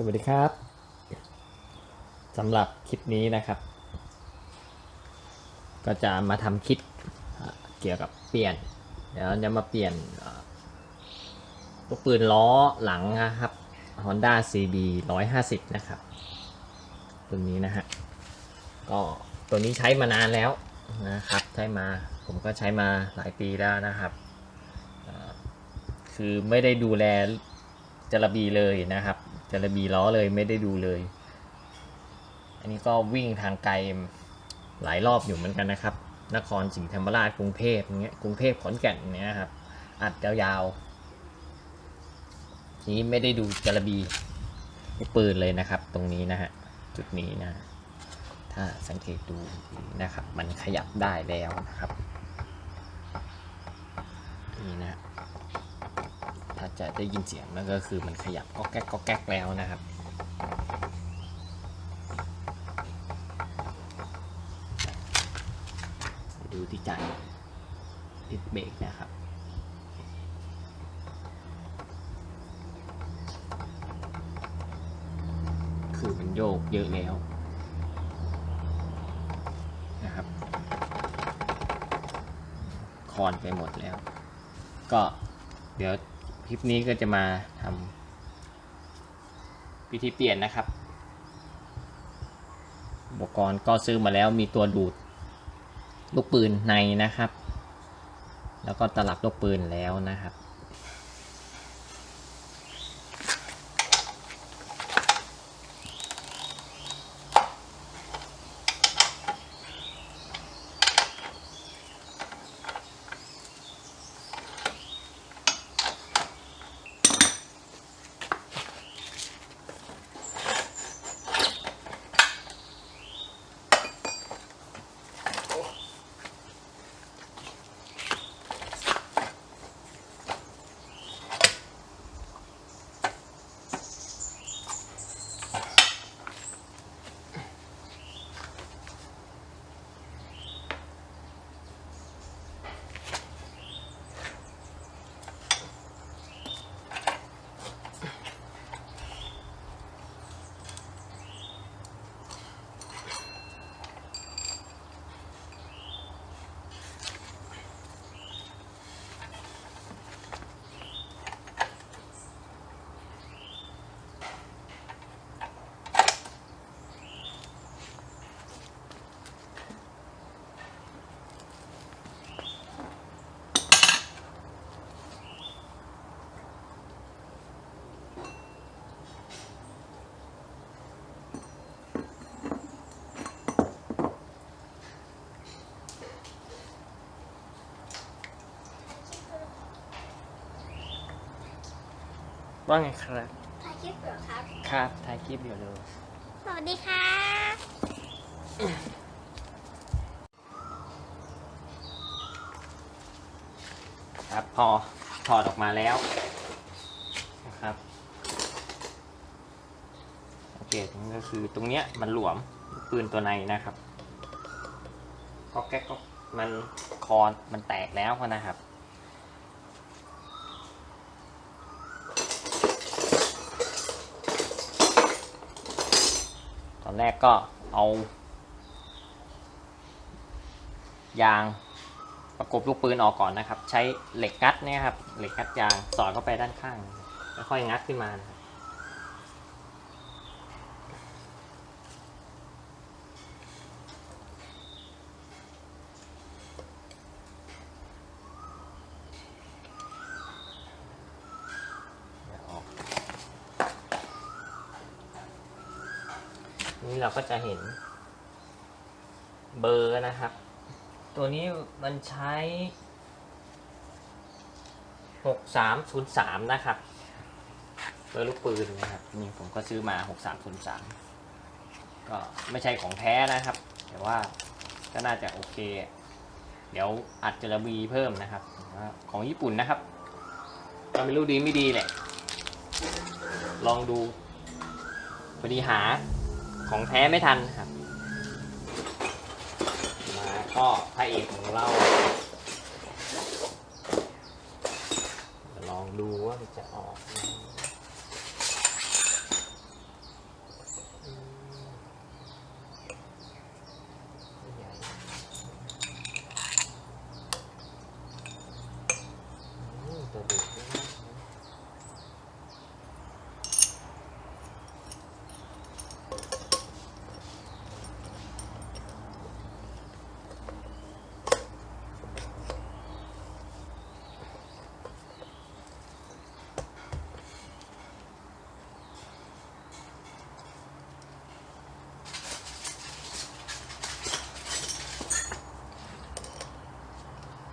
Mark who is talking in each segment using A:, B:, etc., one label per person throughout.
A: สวัสดีครับสำหรับคลิปนี้นะครับ ก็จะมาทำคลิปเกี่ยวกับเปลี่ยน เดี๋ยวจะมาเปลี่ยนลูกปืนล้อหลังนะครับ Honda CB 150 นะครับตัวนี้นะฮะก็ตัวนี้ใช้มานานแล้วนะครับใช้มาผมก็ใช้มาหลายปีแล้วนะครับ คือไม่ได้ดูแลจระบีเลยนะครับ จระบีล้อเลยไม่ได้ดูเลย อันนี้ก็วิ่งทางไกลหลายรอบอยู่เหมือนกันนะครับ นครศรีธรรมราชกรุงเทพอย่างเงี้ยกรุงเทพขอนแก่นอย่างเงี้ยครับ อัดยาวๆทีนี้ไม่ได้ดูจระบีลูกปืนเลยนะครับ ตรงนี้นะฮะจุดนี้นะ ถ้าสังเกตดูนะครับ มันขยับได้แล้วนะครับนี่นะ ถ้าจะได้ยินเสียงนั่นก็คือมันขยับก็แก๊กก็แก๊กแล้วนะครับ ดูที่จานติดเบรกนะครับคือมันโยกเยอะแล้วนะครับ คอนไปหมดแล้ว ก็เดี๋ยว คลิปนี้ก็จะมาทำวิธีเปลี่ยนนะครับ อุปกรณ์ก็ซื้อมาแล้วมีตัวดูดลูกปืนในนะครับ แล้วก็ตลับลูกปืนแล้วนะครับ ว่าไงครับ
B: ถ่ายคลิปเหรอครับ
A: ครับถ่ายคลิปอยู่เลย
B: สวัสดีครับ
A: ครับพอถอดออกมาแล้วนะครับสังเกตมันก็คือตรงเนี้ยมันหลวมลูกปืนตัวในนะครับก็แก๊กก็มันคอนมันแตกแล้วนะครับ ตอน แรกก็เอา ยางประกบลูกปืนออกก่อนนะครับ ใช้เหล็กงัดเนี่ยครับเหล็กงัดยางสอดเข้าไปด้านข้าง แล้วค่อยงัดขึ้นมานะครับเดี๋ยวออก นี่เราก็จะเห็นเบอร์นะครับ ตัวนี้มันใช้ 6303 นะครับ เบอร์ลูกปืนนะครับ นี่ผมก็ซื้อมา 6303 ก็ไม่ใช่ของแท้นะครับ แต่ว่าก็น่าจะโอเค เดี๋ยวอัดจระบีเพิ่มนะครับ ของญี่ปุ่นนะครับก็ไม่รู้ดีไม่ดีแหละ ลองดูพอดีหา ของแท้ไม่ทันครับ มาก็พระเอกของเราลองดูว่ามันจะออกไหม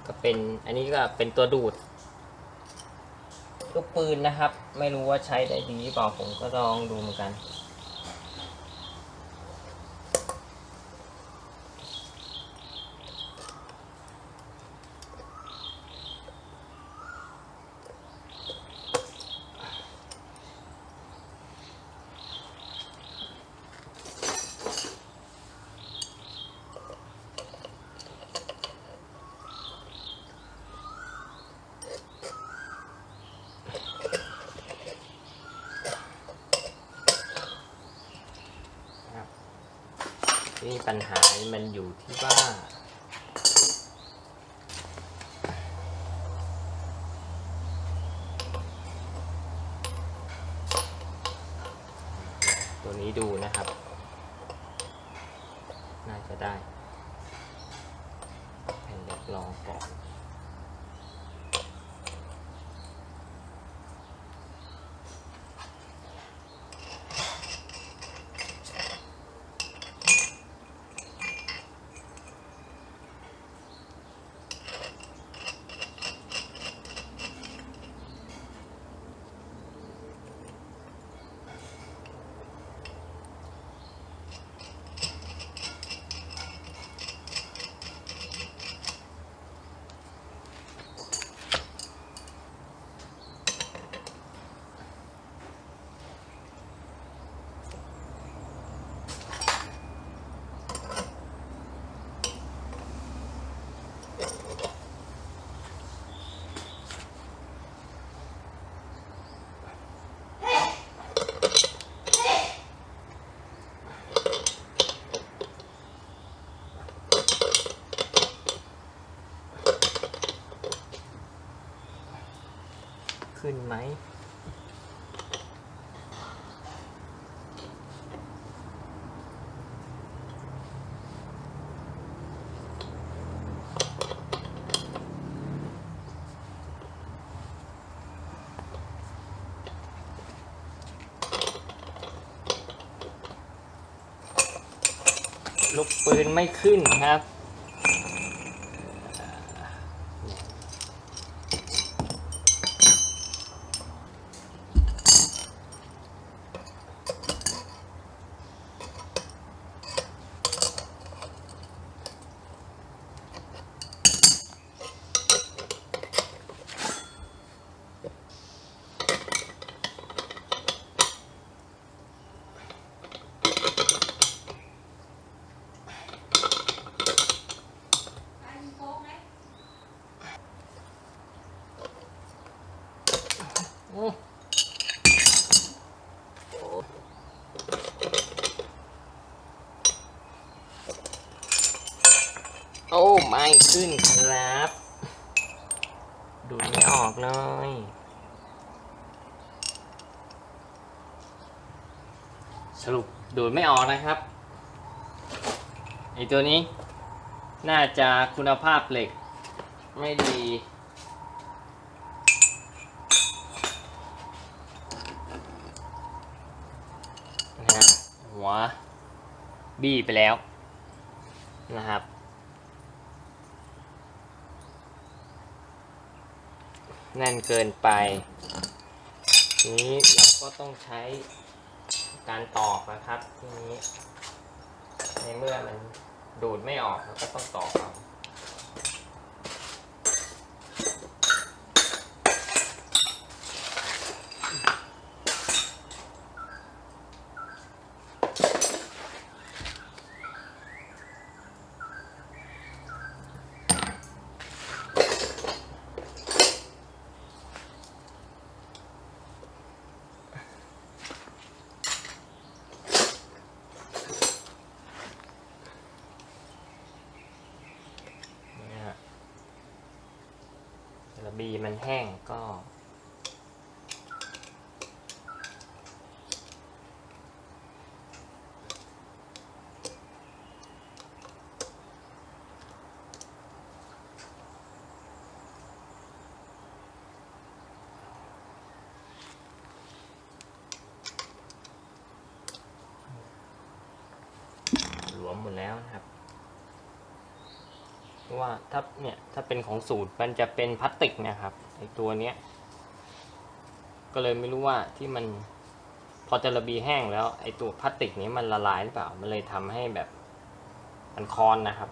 A: ก็เป็นอันนี้ก็เป็นตัวดูดลูกปืนนะครับ ไม่รู้ว่าใช้ได้ดีหรือเปล่าผมก็ลองดูเหมือนกัน ญหามันอยู่ที่ว่าตัวนี้ดูนะครับ น่าจะได้แผ่นเล็กลองก่อน ขึ้นไหม ลูกปืนไม่ขึ้นครับ โอ้โอ้ ไม่ขึ้นครับ ดูไม่ออกเลยสรุปดูดไม่ออกนะครับไอตัวนี้ น่าจะคุณภาพเหล็ก ไม่ดี นะฮะหัวบี้ไปแล้วนะครับ แน่นเกินไปทีนี้เราก็ต้องใช้การตอกนะครับ ทีนี้ ในเมื่อมันดูดไม่ออกเราก็ต้องตอกเอา นะฮะีมันแห้งก็ หลวมหมดแล้วนะ ว่าถ้าเนี่ยถ้าเป็นของสูตรมันจะเป็นพลาสติกนะครับไอตัวเนี้ยก็เลยไม่รู้ว่าที่มันพอจะระบีแห้งแล้วไอตัวพลาสติกนี้มันละลายหรือเปล่า มันเลยทำให้แบบมันคอนนะครับ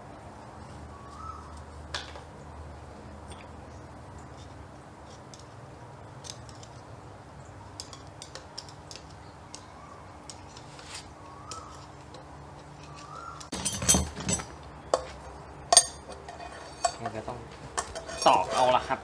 A: มันก็ต้องตอกเอาละครับ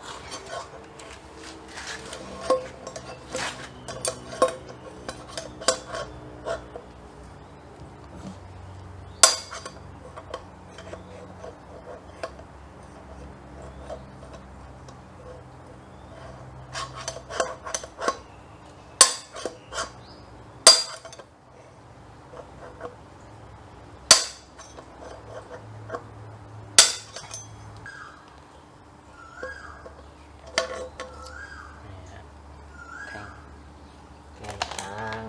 A: แทงแทงทาง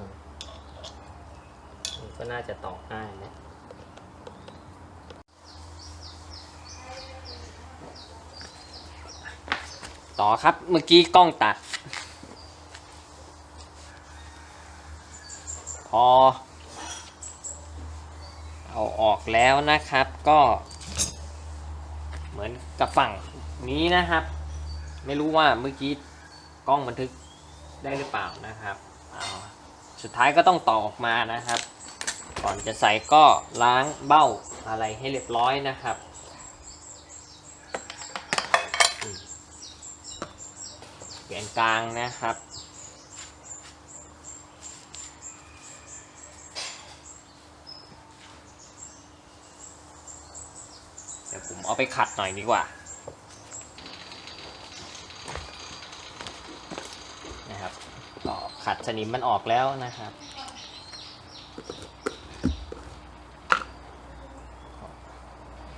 A: นี่ก็น่าจะตอกง่ายนะ ต่อครับ เมื่อกี้กล้องตัด พอ เอาออกแล้วนะครับ ก็ เหมือนกับฝั่งนี้นะครับ ไม่รู้ว่าเมื่อกี้กล้องบันทึกได้หรือเปล่านะครับสุดท้ายก็ต้องต่อออกมานะครับ ก่อนจะใส่ก็ล้างเบ้าอะไรให้เรียบร้อยนะครับอืม เปลี่ยนกลางนะครับ เดี๋ยวผมเอาไปขัดหน่อยดีกว่านะครับก็ขัดสนิมมันออกแล้วนะครับ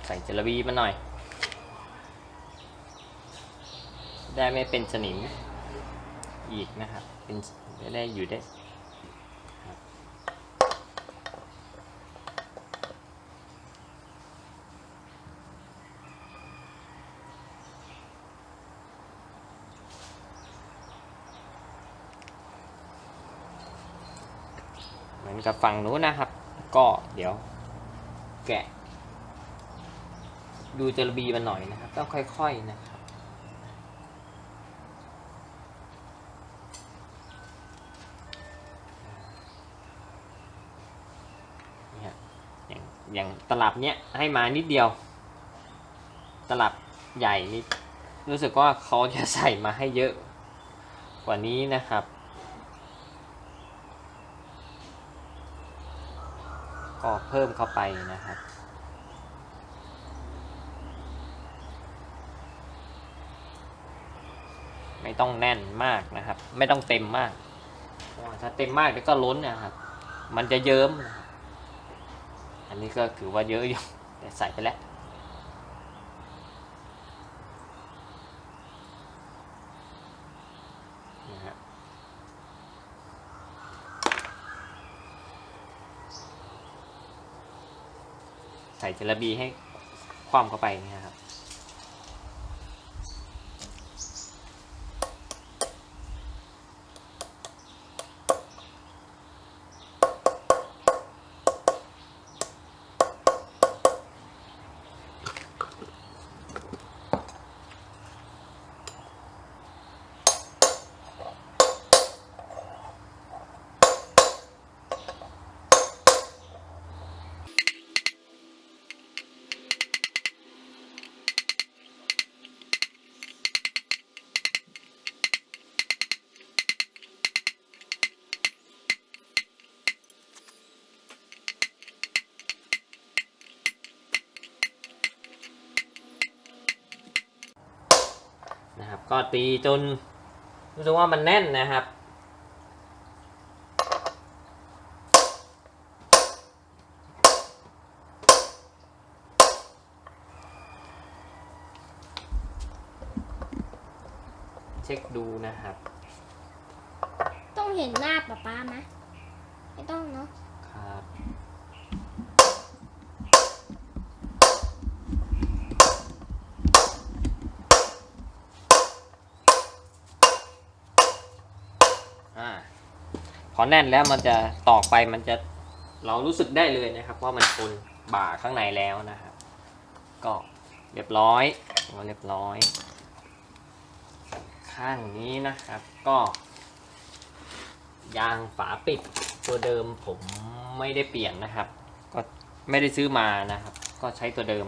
A: ใส่เจลบีมันหน่อย ได้ไม่เป็นสนิมอีกนะครับ เป็นจะได้อยู่ได้เหมือนกับฝั่งนู้นนะครับ ก็เดี๋ยวแกะ ดูเจลาบีมันหน่อยนะครับ ต้องค่อยๆนะครับ อย่างตลับเนี้ยให้มานิดเดียว ตลับใหญ่นี่รู้สึกว่าเขาจะใส่มาให้เยอะกว่านี้นะครับ ก็เพิ่มเข้าไปนะครับไม่ต้องแน่นมากนะครับ ไม่ต้องเต็มมาก ถ้าเต็มมากเดี๋ยวก็ล้นนะครับ มันจะเยิ้มนะครับ อันนี้ก็ถือว่าเยอะอยู่แต่ใส่ไปแล้วใส่เจลบีให้คว่ำเข้าไปนะครับ ก็ตีจนรู้สึกว่ามันแน่นนะครับ เช็คดูนะครับ
B: ต้องเห็นหน้าป๊าป๊าไหมไม่ต้องเนาะ
A: ครับ พอแน่นแล้วมันจะตอกไปมันจะเรารู้สึกได้เลยนะครับ ว่ามันชนบ่าข้างในแล้วนะครับก็เรียบร้อยเรียบร้อย ข้างนี้นะครับก็ยางฝาปิดตัวเดิมผมไม่ได้เปลี่ยนนะครับ ก็ไม่ได้ซื้อมานะครับ ก็ใช้ตัวเดิม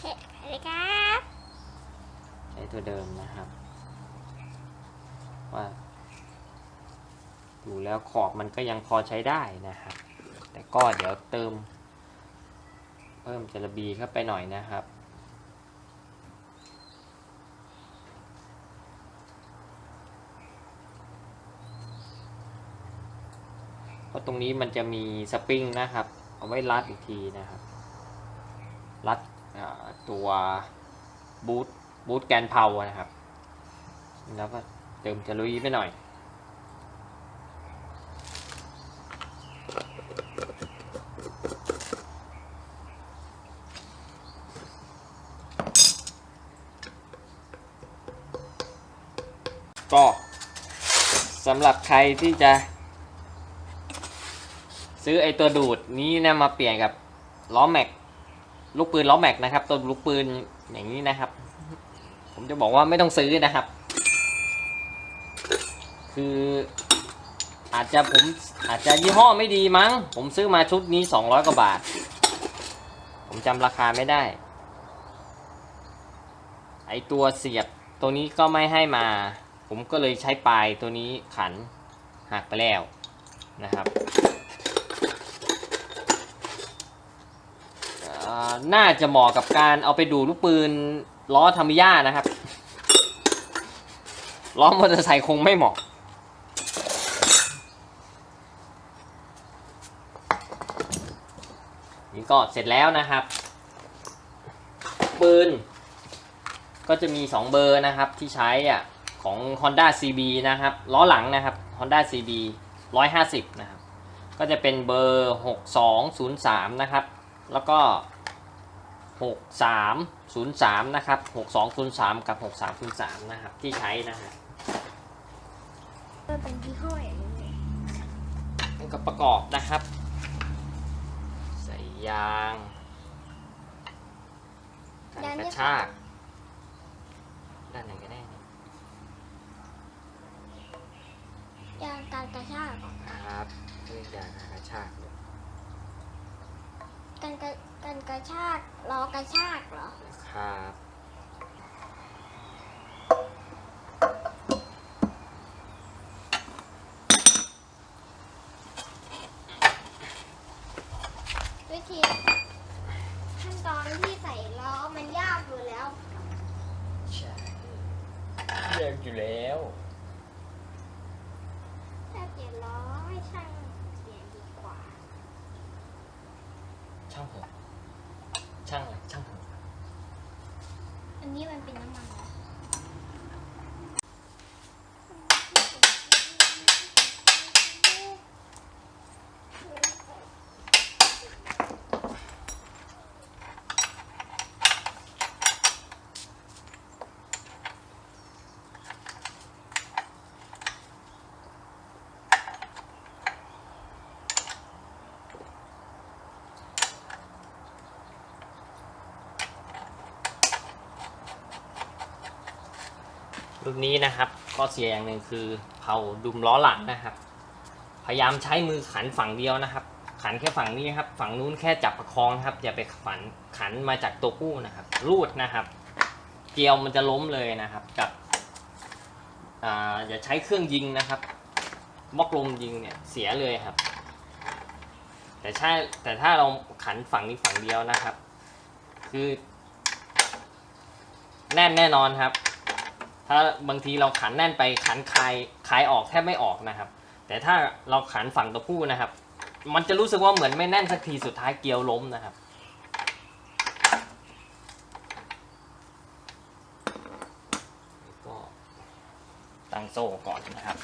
B: เฮ้ยไปเลยครับ
A: ใช้ตัวเดิมนะครับ ว่า ดูแล้วขอบมันก็ยังพอใช้ได้นะครับ แต่ก็เดี๋ยวเติม เพิ่มเจลาบีเข้าไปหน่อยนะครับเพราะตรงนี้มันจะมีสปริงนะครับ เอาไว้รัดอีกทีนะครับ รัดตัวบูทบูทแกนเพานะครับ แล้วก็เติมจารุยไปหน่อย ก็สำหรับใครที่จะ ซื้อไอตัวดูดนี้นะมาเปลี่ยนกับล้อแม็กลูกปืนล้อแม็กนะครับ ตัวลูกปืนอย่างนี้นะครับ ผมจะบอกว่าไม่ต้องซื้อนะครับ คืออาจจะผมอาจจะยี่ห้อไม่ดีมั้ง ผมซื้อมาชุดนี้ 200 กว่าบาท ผมจำราคาไม่ได้ ไอตัวเสียบตัวนี้ก็ไม่ให้มา ผมก็เลยใช้ปลายตัวนี้ขันหักไปแล้วนะครับน่าจะเหมาะกับการเอาไปดูดลูกปืนล้อทามิยานะครับ ล้อมอเตอร์ไซค์คงไม่เหมาะ นี่ก็เสร็จแล้วนะครับ ปืน ก็จะมี 2 เบอร์นะครับที่ใช้อะ ของ Honda CB นะครับล้อหลังนะครับ Honda CB 150 นะครับ ก็จะเป็นเบอร์ 6203 นะครับ แล้วก็ 6303 นะครับ 6203 กับ 6303 นะครับ ที่ใช้นะฮะ
B: เออเป็นยี่ห้ออย่างนี้เลย
A: แล้วก็ประกอบนะครับ ใส่ยางกันกระชากด้านไหนก็ได้เนี่ ย
B: ยางการกระชาก
A: ครับเรื่องยางกระชากเลย
B: การกระการกระชากล้อกระชากเหรอ
A: ครับ
B: วิธีขั้นตอนที่ใส่ล้อมันยากอยู่แล้ว
A: ใช่เรียกอยู่แล้ว
B: ถ้าเปลี่ยนล้อให้ช่างเปลี่ยนดีกว่า
A: ช่างหัวช่างอะไรช่างหัว
B: อันนี้มันเป็นน้ำมันเหรอ
A: รุ่นนี้นะครับข้อเสียอย่างหนึ่งคือเผาดุมล้อหลังนะครับ พยายามใช้มือขันฝั่งเดียวนะครับ ขันแค่ฝั่งนี้ครับ ฝั่งนู้นแค่จับประคองครับอย่าไปฝันขันมาจากตัวผู้นะครับ รูดนะครับ เกลียวมันจะล้มเลยนะครับ กับออย่าใช้เครื่องยิงนะครับบล็อกลมยิงเนี่ยเสียเลยครับ แต่ใช่แต่ถ้าเราขันฝั่งนี้ฝั่งเดียวนะครับ คือ แน่นแน่นอนครับ ถ้าบางทีเราขันแน่นไปขันคลายคลายออกแทบไม่ออกนะครับ แต่ถ้าเราขันฝั่งตัวผู้นะครับ มันจะรู้สึกว่าเหมือนไม่แน่นสักทีสุดท้ายเกลียวล้มนะครับก็ตั้งโซ่ก่อนนะครับ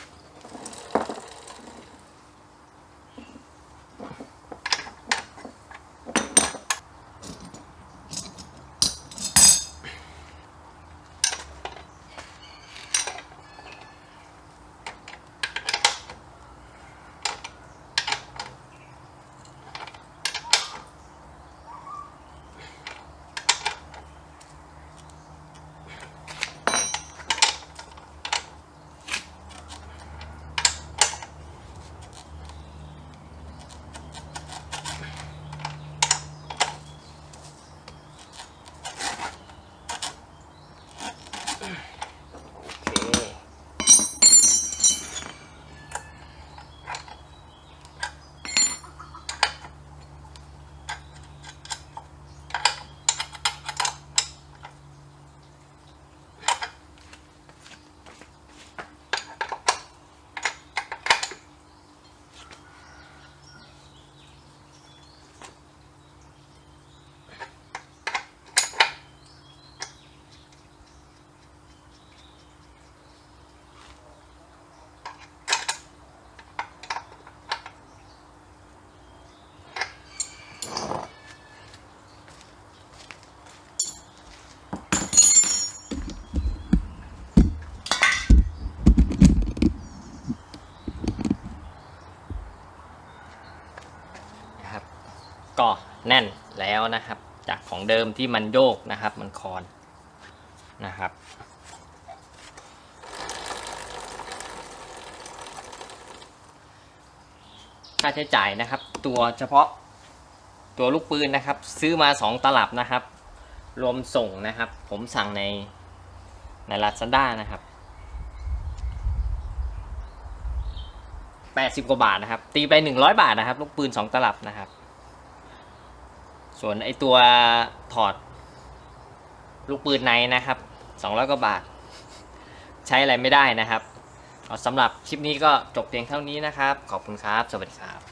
A: แน่นแล้วนะครับ จากของเดิมที่มันโยกนะครับ มันคอนนะครับ ค่าใช้จ่ายนะครับ ตัวเฉพาะตัวลูกปืนนะครับ ซื้อมา 2 ตลับนะครับ รวมส่งนะครับ ผมสั่งในใน Lazada นะครับ80กว่าบาทนะครับ ตีไป 100 บาทนะครับ ลูกปืน 2 ตลับนะครับ ส่วนไอตัวถอดลูกปืนในนะครับ200กว่าบาท ใช้อะไรไม่ได้นะครับเอาสำหรับคลิปนี้ก็จบเพียงเท่านี้นะครับ ขอบคุณครับ สวัสดีครับ